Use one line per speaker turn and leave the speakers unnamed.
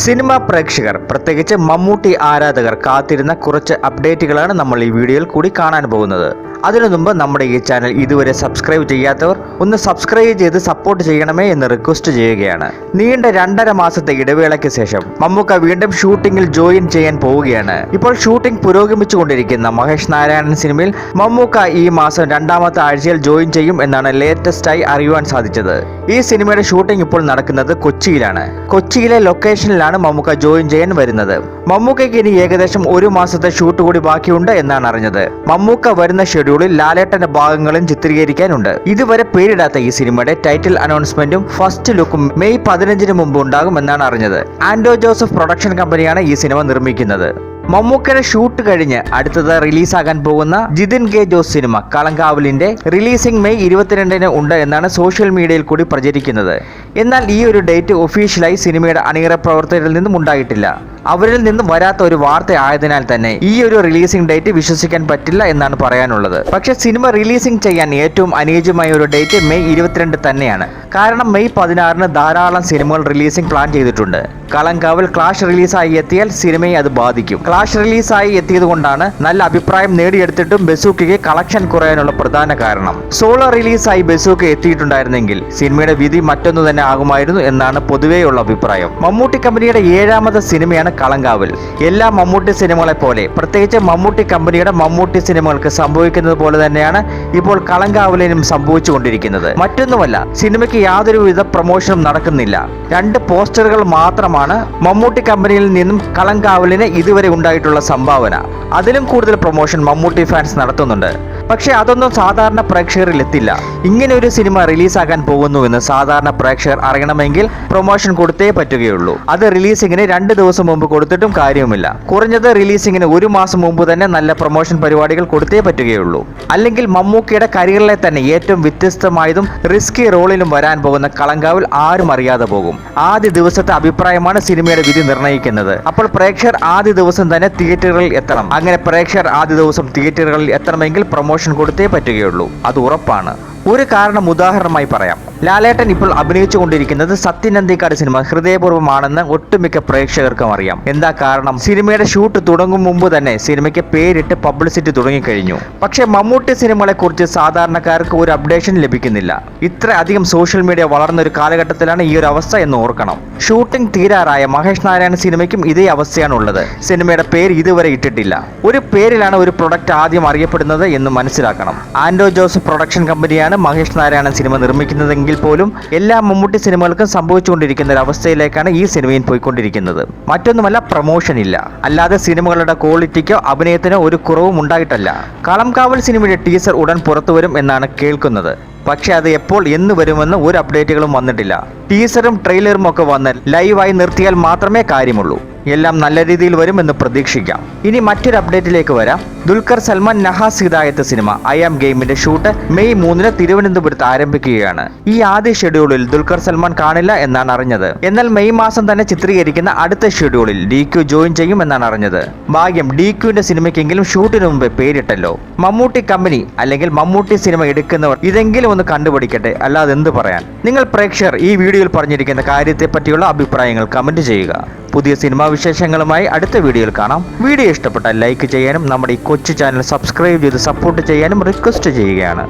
Cinema പ്രേക്ഷകർ പ്രത്യേകിച്ച് മമ്മൂട്ടി ആരാധകർ കാത്തിരുന്ന കുറച്ച് അപ്ഡേറ്റുകളാണ് നമ്മൾ ഈ വീഡിയോയിൽ കൂടി കാണാൻ പോകുന്നത്. അതിനു മുമ്പ് നമ്മുടെ ഈ ചാനൽ ഇതുവരെ സബ്സ്ക്രൈബ് ചെയ്യാത്തവർ ഒന്ന് സബ്സ്ക്രൈബ് ചെയ്ത് സപ്പോർട്ട് ചെയ്യണമേ എന്ന് റിക്വസ്റ്റ് ചെയ്യുകയാണ്. നീണ്ട രണ്ടര മാസത്തെ ഇടവേളയ്ക്ക് ശേഷം മമ്മൂക്ക വീണ്ടും ഷൂട്ടിംഗിൽ ജോയിൻ ചെയ്യാൻ പോവുകയാണ്. ഇപ്പോൾ ഷൂട്ടിംഗ് പുരോഗമിച്ചുകൊണ്ടിരിക്കുന്ന മഹേഷ് നാരായണൻ സിനിമയിൽ മമ്മൂക്ക ഈ മാസം രണ്ടാമത്തെ ആഴ്ചയിൽ ജോയിൻ ചെയ്യും എന്നാണ് ലേറ്റസ്റ്റായി അറിയുവാൻ സാധിച്ചത്. ഈ സിനിമയുടെ ഷൂട്ടിംഗ് ഇപ്പോൾ നടക്കുന്നത് കൊച്ചിയിലാണ്. കൊച്ചിയിലെ ലൊക്കേഷനിലാണ് മമ്മൂക്ക ജോയിൻ ചെയ്യാൻ വരുന്നത്. മമ്മൂക്കയ്ക്ക് ഇനി ഏകദേശം ഒരു മാസത്തെ ഷൂട്ട് കൂടി ബാക്കിയുണ്ട് എന്നാണ് അറിഞ്ഞത്. മമ്മൂക്ക വരുന്ന ഷെഡ്യൂളിൽ ലാലേട്ടന്റെ ഭാഗങ്ങളും ചിത്രീകരിക്കാനുണ്ട്. ഇതുവരെ പേരിടാത്ത ഈ സിനിമയുടെ ടൈറ്റിൽ അനൗൺസ്മെന്റും ഫസ്റ്റ് ലുക്കും മെയ് പതിനഞ്ചിന് മുമ്പ് ഉണ്ടാകും എന്നാണ് അറിഞ്ഞത്. ആൻഡോ ജോസഫ് പ്രൊഡക്ഷൻ കമ്പനിയാണ് ഈ സിനിമ നിർമ്മിക്കുന്നത്. മമ്മൂക്കയുടെ ഷൂട്ട് കഴിഞ്ഞ് അടുത്തത് റിലീസാകാൻ പോകുന്ന ജിതിൻ കെ ജോസ് സിനിമ കളങ്കാവലിന്റെ റിലീസിംഗ് മെയ് ഇരുപത്തിരണ്ടിന് ഉണ്ട് എന്നാണ് സോഷ്യൽ മീഡിയയിൽ കൂടി പ്രചരിക്കുന്നത്. എന്നാൽ ഈ ഒരു ഡേറ്റ് ഒഫീഷ്യലായി സിനിമയുടെ അണിയറ പ്രവർത്തകരിൽ നിന്നും ഉണ്ടായിട്ടില്ല. അവരിൽ നിന്നും വരാത്ത ഒരു വാർത്ത ആയതിനാൽ തന്നെ ഈ ഒരു റിലീസിംഗ് ഡേറ്റ് വിശ്വസിക്കാൻ പറ്റില്ല എന്നാണ് പറയാനുള്ളത്. പക്ഷേ സിനിമ റിലീസിംഗ് ചെയ്യാൻ ഏറ്റവും അനുയോജ്യമായ ഒരു ഡേറ്റ് മെയ് ഇരുപത്തിരണ്ട് തന്നെയാണ്. കാരണം മെയ് പതിനാറിന് ധാരാളം സിനിമകൾ റിലീസിംഗ് പ്ലാൻ ചെയ്തിട്ടുണ്ട്. കളങ്കാവൽ ക്ലാഷ് റിലീസായി എത്തിയാൽ സിനിമയെ അത് ബാധിക്കും. ക്ലാഷ് റിലീസായി എത്തിയത് കൊണ്ടാണ് നല്ല അഭിപ്രായം നേടിയെടുത്തിട്ടും ബസൂക്കയ്ക്ക് കളക്ഷൻ കുറയാനുള്ള പ്രധാന കാരണം. സോളോ റിലീസായി ബസൂക്ക എത്തിയിട്ടുണ്ടായിരുന്നെങ്കിൽ സിനിമയുടെ വിധി മറ്റൊന്നു തന്നെ ആകുമായിരുന്നു എന്നാണ് പൊതുവെയുള്ള അഭിപ്രായം. മമ്മൂട്ടി കമ്പനിയുടെ ഏഴാമത് സിനിമയാണ് കളങ്കാവൽ. എല്ലാ മമ്മൂട്ടി സിനിമകളെ പോലെ പ്രത്യേകിച്ച് മമ്മൂട്ടി കമ്പനിയുടെ മമ്മൂട്ടി സിനിമകൾക്ക് സംഭവിക്കുന്നത് പോലെ തന്നെയാണ് ഇപ്പോൾ കളങ്കാവലിനും സംഭവിച്ചുകൊണ്ടിരിക്കുന്നത്. മറ്റൊന്നുമല്ല സിനിമയ്ക്ക് യാതൊരുവിധ പ്രൊമോഷനും നടക്കുന്നില്ല. രണ്ട് പോസ്റ്ററുകൾ മാത്രമാണ് മമ്മൂട്ടി കമ്പനിയിൽ നിന്നും കളങ്കാവലിന് ഇതുവരെ ഉണ്ടായിട്ടുള്ള സംഭാവന. അതിലും കൂടുതൽ പ്രൊമോഷൻ മമ്മൂട്ടി ഫാൻസ് നടത്തുന്നുണ്ട്. പക്ഷേ അതൊന്നും സാധാരണ പ്രേക്ഷകരിൽ എത്തില്ല. ഇങ്ങനെ ഒരു സിനിമ റിലീസാകാൻ പോകുന്നുവെന്ന് സാധാരണ പ്രേക്ഷകർ അറിയണമെങ്കിൽ പ്രൊമോഷൻ കൊടുത്തേ പറ്റുകയുള്ളൂ. അത് റിലീസിങ്ങിന് രണ്ട് ദിവസം മുമ്പ് കൊടുത്തിട്ടും കാര്യവുമില്ല. കുറഞ്ഞത് റിലീസിങ്ങിന് ഒരു മാസം മുമ്പ് തന്നെ നല്ല പ്രൊമോഷൻ പരിപാടികൾ കൊടുത്തേ പറ്റുകയുള്ളൂ. അല്ലെങ്കിൽ മമ്മൂക്കിയുടെ കരിയറിലെ തന്നെ ഏറ്റവും വ്യത്യസ്തമായതും റിസ്കി റോളിലും വരാൻ പോകുന്ന കളങ്കാവിൽ ആരും അറിയാതെ പോകും. ആദ്യ ദിവസത്തെ അഭിപ്രായമാണ് സിനിമയുടെ വിധി നിർണയിക്കുന്നത് അപ്പോൾ പ്രേക്ഷകർ ആദ്യ ദിവസം തന്നെ തിയേറ്ററുകളിൽ എത്തണം. അങ്ങനെ പ്രേക്ഷകർ ആദ്യ ദിവസം തിയേറ്ററുകളിൽ എത്തണമെങ്കിൽ പ്രൊമോഷൻ കൊടുത്തേ പറ്റുകയുള്ളൂ. അത് ഉറപ്പാണ്. ഒരു കാരണം ഉദാഹരണമായി പറയാം. ലാലേട്ടൻ ഇപ്പോൾ അഭിനയിച്ചു കൊണ്ടിരിക്കുന്നത് സത്യൻ അന്തിക്കാട് സിനിമ ഹൃദയപൂർവമാണെന്ന് ഒട്ടുമിക്ക പ്രേക്ഷകർക്കും അറിയാം. എന്താ കാരണം? സിനിമയുടെ ഷൂട്ട് തുടങ്ങും മുമ്പ് തന്നെ സിനിമയ്ക്ക് പേരിട്ട് പബ്ലിസിറ്റി തുടങ്ങിക്കഴിഞ്ഞു. പക്ഷേ മമ്മൂട്ടി സിനിമകളെ കുറിച്ച് സാധാരണക്കാർക്ക് ഒരു അപ്ഡേഷൻ ലഭിക്കുന്നില്ല. ഇത്ര അധികം സോഷ്യൽ മീഡിയ വളർന്ന ഒരു കാലഘട്ടത്തിലാണ് ഈ ഒരു അവസ്ഥ എന്ന് ഓർക്കണം. ഷൂട്ടിംഗ് തീരാറായ മഹേഷ് നാരായണ സിനിമയ്ക്കും ഇതേ അവസ്ഥയാണ് ഉള്ളത് സിനിമയുടെ പേര് ഇതുവരെ ഇട്ടിട്ടില്ല. ഒരു പേരിലാണ് ഒരു പ്രൊഡക്റ്റ് ആദ്യം അറിയപ്പെടുന്നത് എന്ന് മനസ്സിലാക്കണം. ആൻഡോ ജോസഫ് പ്രൊഡക്ഷൻ കമ്പനിയാണ് മഹേഷ് നാരായണൻ സിനിമ നിർമ്മിക്കുന്നതെങ്കിൽ പോലും എല്ലാ മമ്മൂട്ടി സിനിമകൾക്കും സംഭവിച്ചുകൊണ്ടിരിക്കുന്ന ഒരു അവസ്ഥയിലേക്കാണ് ഈ സിനിമയിൽ പോയിക്കൊണ്ടിരിക്കുന്നത്. മറ്റൊന്നുമല്ല പ്രൊമോഷൻ ഇല്ല. അല്ലാതെ സിനിമകളുടെ ക്വാളിറ്റിക്കോ അഭിനയത്തിനോ ഒരു കുറവും ഉണ്ടായിട്ടല്ല. കളംകാവൽ സിനിമയുടെ ടീസർ ഉടൻ പുറത്തുവരും എന്നാണ് കേൾക്കുന്നത്. പക്ഷേ അത് എപ്പോൾ എന്ന് വരുമെന്ന് ഒരു അപ്ഡേറ്റുകളും വന്നിട്ടില്ല. ടീസറും ട്രെയിലറും ഒക്കെ വന്ന് ലൈവായി നിർത്തിയാൽ മാത്രമേ കാര്യമുള്ളൂ. എല്ലാം നല്ല രീതിയിൽ വരുമെന്ന് പ്രതീക്ഷിക്കാം. ഇനി മറ്റൊരു അപ്ഡേറ്റിലേക്ക് വരാം. ദുൽഖർ സൽമാൻ നഹാസ് ഹിദായത്ത് സിനിമ ഐ ആം ഗെയിമിന്റെ ഷൂട്ട് മെയ് മൂന്നിന് തിരുവനന്തപുരത്ത് ആരംഭിക്കുകയാണ്. ഈ ആദ്യ ഷെഡ്യൂളിൽ ദുൽഖർ സൽമാൻ കാണില്ല എന്നാണ് അറിഞ്ഞത്. എന്നാൽ മെയ് മാസം തന്നെ ചിത്രീകരിക്കുന്ന അടുത്ത ഷെഡ്യൂളിൽ ഡി ക്യു ജോയിൻ ചെയ്യും എന്നാണ് അറിഞ്ഞത്. ഭാഗ്യം ഡി ക്യുവിന്റെ സിനിമയ്ക്കെങ്കിലും ഷൂട്ടിന് മുമ്പ് പേരിട്ടല്ലോ. മമ്മൂട്ടി കമ്പനി അല്ലെങ്കിൽ മമ്മൂട്ടി സിനിമ എടുക്കുന്നവർ ഇതെങ്കിലും ഒന്ന് കണ്ടുപിടിക്കട്ടെ. അല്ലാതെ എന്ത് പറയാൻ? നിങ്ങൾ പ്രേക്ഷകർ ഈ വീഡിയോയിൽ പറഞ്ഞിരിക്കുന്ന കാര്യത്തെ പറ്റിയുള്ള അഭിപ്രായങ്ങൾ കമന്റ് ചെയ്യുക. പുതിയ സിനിമാ വിശേഷങ്ങളുമായി അടുത്ത വീഡിയോയിൽ കാണാം. വീഡിയോ ഇഷ്ടപ്പെട്ടാൽ ലൈക്ക് ചെയ്യാനും നമ്മുടെ ഈ കൊച്ചു ചാനൽ സബ്സ്ക്രൈബ് ചെയ്ത് സപ്പോർട്ട് ചെയ്യാനും റിക്വസ്റ്റ് ചെയ്യുകയാണ്.